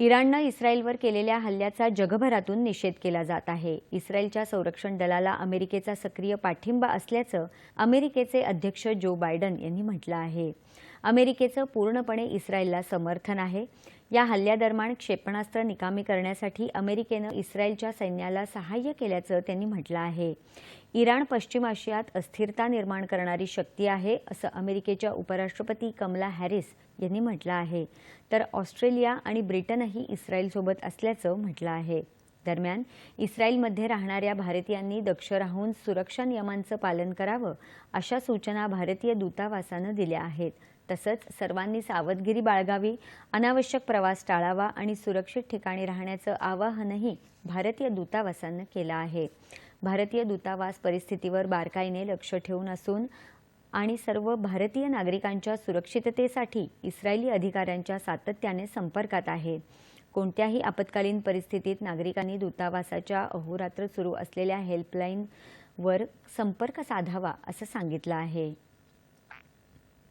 इराणनं इस्रायलवर केलेल्या हल्ल्याचा जगभरातून निषेध केला जात आहे. इस्रायलच्या संरक्षण दलाला अमेरिकेचा सक्रिय पाठिंबा असल्याचं अमेरिकेचे अध्यक्ष जो बायडन यांनी म्हटलं आहे. अमेरिकेचं पूर्णपणे इस्रायलला समर्थन आहे. या हल्ल्यादरम्यान क्षेपणास्त्र निकामी करण्यासाठी अमेरिकेनं इस्रायलच्या सैन्याला सहाय्य केल्याचं त्यांनी म्हटलं आहे. इराण पश्चिम आशियात अस्थिरता निर्माण करणारी शक्ती आहे असं अमेरिकेच्या उपराष्ट्रपती कमला हॅरिस यांनी म्हटलं आहे. तर ऑस्ट्रेलिया आणि ब्रिटनही इस्रायलसोबत असल्याचं म्हटलं आहे. दरम्यान इस्रायलमध्ये राहणाऱ्या भारतीयांनी दक्ष राहून सुरक्षा नियमांचं पालन करावं अशा सूचना भारतीय दूतावासानं दिल्या आहेत. तसंच सर्वांनी सावधगिरी बाळगावी अनावश्यक प्रवास टाळावा आणि सुरक्षित ठिकाणी राहण्याचं आवाहनही भारतीय दूतावासानं केलं आहे. भारतीय दूतावास परिस्थितीवर बारकाईने लक्ष ठेवून असून आणि सर्व भारतीय नागरिकांच्या सुरक्षिततेसाठी इस्रायली अधिकाऱ्यांच्या सातत्याने संपर्कात आहे. कोणत्याही आपत्कालीन परिस्थितीत नागरिकांनी दूतावासाच्या अहोरात्र सुरू असलेल्या हेल्पलाईनवर संपर्क साधावा असं सांगितलं आहे.